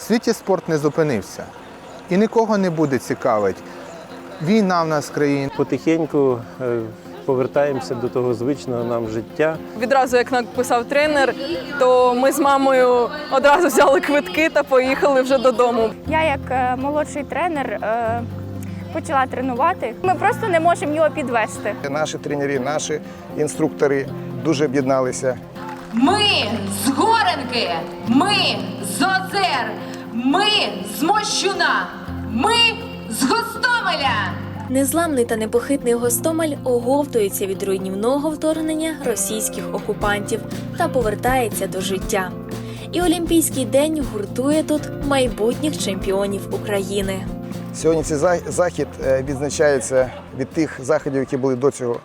В світі спорт не зупинився і нікого не буде цікавить. Війна в нас в країні. Потихеньку е, повертаємося до того звичного нам життя. Відразу як написав тренер, то ми з мамою одразу взяли квитки та поїхали вже додому. Я як е, молодший тренер е, почала тренувати. Ми просто не можемо його підвести. Наші тренери, наші інструктори дуже об'єдналися. Ми з Горенки, ми з Озер, ми з Мощуна, ми з Гостомеля. Незламний та непохитний Гостомель оговтується від руйнівного вторгнення російських окупантів та повертається до життя. І Олімпійський день гуртує тут майбутніх чемпіонів України. Сьогодні цей захід е, відзначається від тих заходів, які були до цього,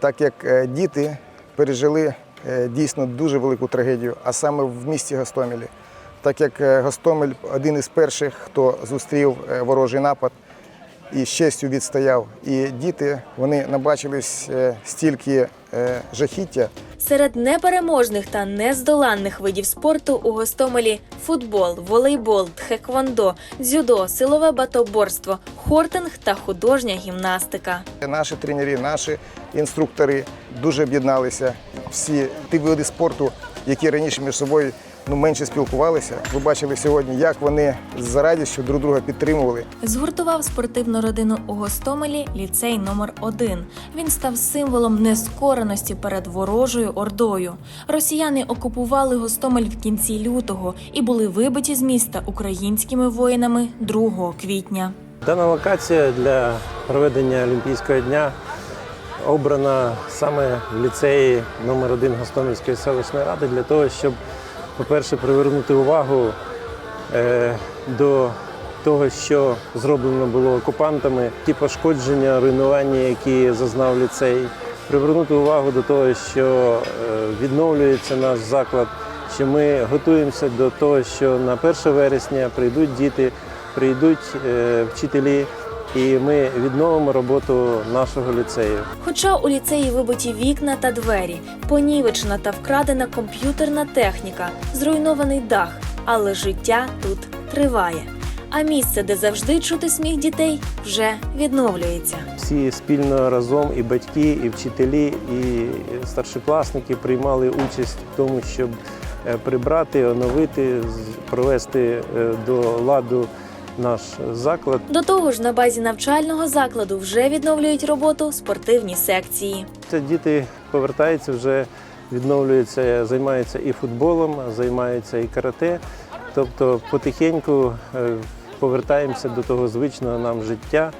так як е, діти пережили дійсно дуже велику трагедію, а саме в місті Гостомелі. Так як е, Гостомель один із перших, хто зустрів е, ворожий напад і з честю відстояв. І діти вони набачились е, стільки е, жахіття, Серед непереможних та нездоланних видів спорту у Гостомелі футбол, волейбол, тхеквондо, дзюдо, силове батоборство, хортинг та художня гімнастика. Наші тренери, наші інструктори дуже об'єдналися. Всі ті види спорту, які раніше між собою ну, менше спілкувалися. Ви бачили сьогодні, як вони з радістю друг друга підтримували. Згуртував спортивну родину у Гостомелі ліцей номер 1 Він став символом нескореності перед ворожою ордою. Росіяни окупували Гостомель в кінці лютого і були вибиті з міста українськими воїнами 2 квітня. Дана локація для проведення Олімпійського дня обрана саме в ліцеї номер 1 Гостомельської селищної ради для того, щоб, по-перше, привернути увагу е, до того, що зроблено було окупантами, ті пошкодження, руйнування, які зазнав ліцей, привернути увагу до того, що е, відновлюється наш заклад, що ми готуємося до того, що на 1 вересня прийдуть діти, прийдуть е, вчителі, і ми відновимо роботу нашого ліцею. Хоча у ліцеї вибиті вікна та двері, понівечена та вкрадена комп'ютерна техніка, зруйнований дах, але життя тут триває. А місце, де завжди чути сміх дітей, вже відновлюється. Всі спільно разом, і батьки, і вчителі, і старшокласники приймали участь в тому, щоб е, прибрати, оновити, провести е, до ладу наш заклад. До того ж, на базі навчального закладу вже відновлюють роботу спортивні секції. Це діти повертаються вже, відновлюються, займаються і футболом, займаються і карате. Тобто потихеньку е, повертаємося до того звичного нам життя.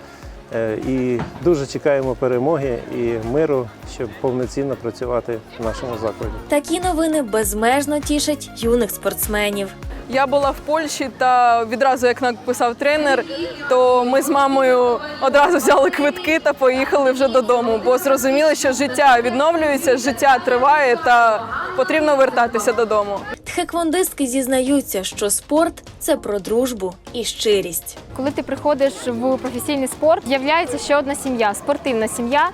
Е, І дуже чекаємо перемоги і миру, щоб повноцінно працювати в нашому закладі. Такі новини безмежно тішать юних спортсменів. Я була в Польщі та відразу як написав тренер, то ми з мамою одразу взяли квитки та поїхали вже додому, бо зрозуміли, що життя відновлюється, життя триває та потрібно вертатися додому. Тхеквондистки зізнаються, що спорт це про дружбу і щирість. Коли ти приходиш в професійний спорт, з'являється ще одна сім'я, спортивна сім'я,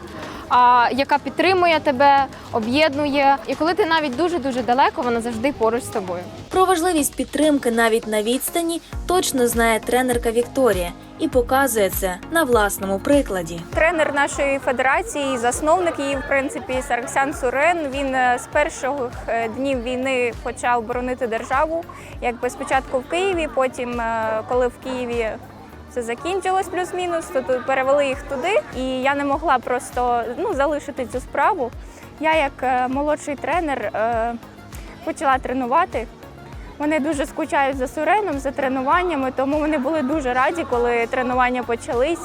а, яка підтримує тебе, об'єднує. І коли ти навіть дуже дуже далеко, вона завжди поруч з тобою. Про важливість підтримки навіть на відстані точно знає тренерка Вікторія і показує це на власному прикладі. Тренер нашої федерації, засновник її, в принципі, Сарксян Сурен. Він е, з перших е, днів війни почав боронити державу. Якби спочатку в Києві, потім, е, коли в Києві все закінчилось плюс-мінус, то перевели їх туди. І я не могла просто ну, залишити цю справу. Я, як молодший тренер, почала тренувати. Вони дуже скучають за Суреном, за тренуваннями, тому вони були дуже раді, коли тренування почались.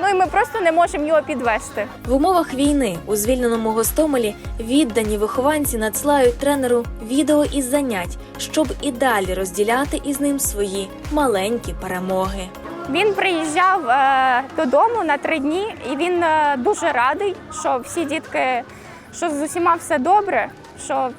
Ну і ми просто не можемо його підвести. В умовах війни у звільненому Гостомелі віддані вихованці надсилають тренеру відео із занять, щоб і далі розділяти із ним свої маленькі перемоги. Він приїжджав е, додому на три дні, і він е, дуже радий, що всі дітки, що з усіма все добре. Що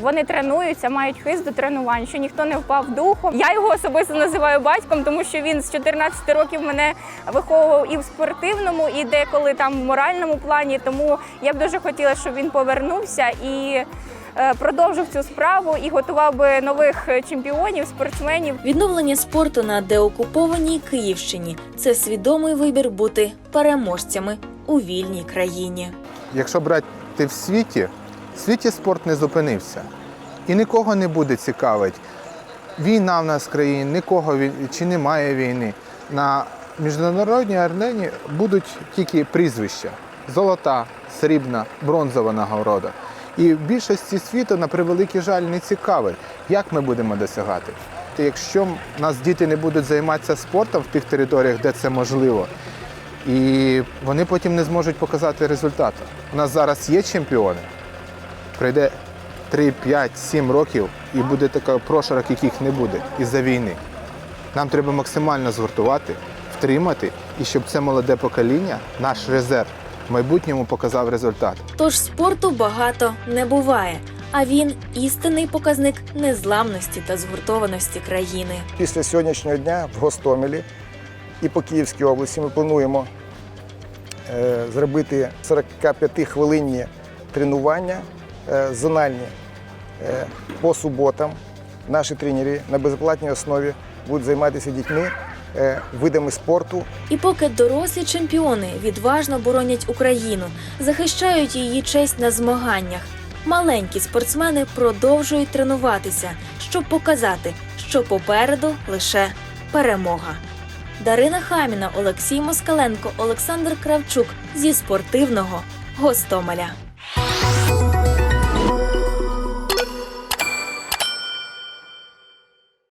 вони тренуються, мають хист до тренувань, що ніхто не впав духом. Я його особисто називаю батьком, тому що він з 14 років мене виховував і в спортивному, і деколи там в моральному плані. Тому я б дуже хотіла, щоб він повернувся і е, продовжив цю справу і готував би нових чемпіонів, спортсменів. Відновлення спорту на деокупованій Київщині це свідомий вибір бути переможцями у вільній країні. Якщо брати в світі, в світі спорт не зупинився. І нікого не буде цікавить. Війна в нас в країні, нікого чи немає війни. На міжнародній арені будуть тільки прізвища: золота, срібна, бронзова нагорода. І в більшості світу, на превеликий жаль, не цікавить, як ми будемо досягати. Якщо нас діти не будуть займатися спортом в тих територіях, де це можливо, і вони потім не зможуть показати результату. У нас зараз є чемпіони. Пройде 3, 5, 7 років і буде така прошарок, яких не буде із-за війни. Нам треба максимально згуртувати, втримати, і щоб це молоде покоління, наш резерв, в майбутньому показав результат. Тож спорту багато не буває, а він істинний показник незламності та згуртованості країни. Після сьогоднішнього дня в Гостомелі і по Київській області ми плануємо е, зробити 45-хвилинні тренування е, зональні е, по суботам. Наші тренери на безоплатній основі будуть займатися дітьми е, видами спорту І поки дорослі чемпіони відважно боронять Україну, захищають її честь на змаганнях, маленькі спортсмени продовжують тренуватися, щоб показати, що попереду лише перемога. Дарина Хаміна, Олексій Москаленко, Олександр Кравчук зі спортивного Гостомеля.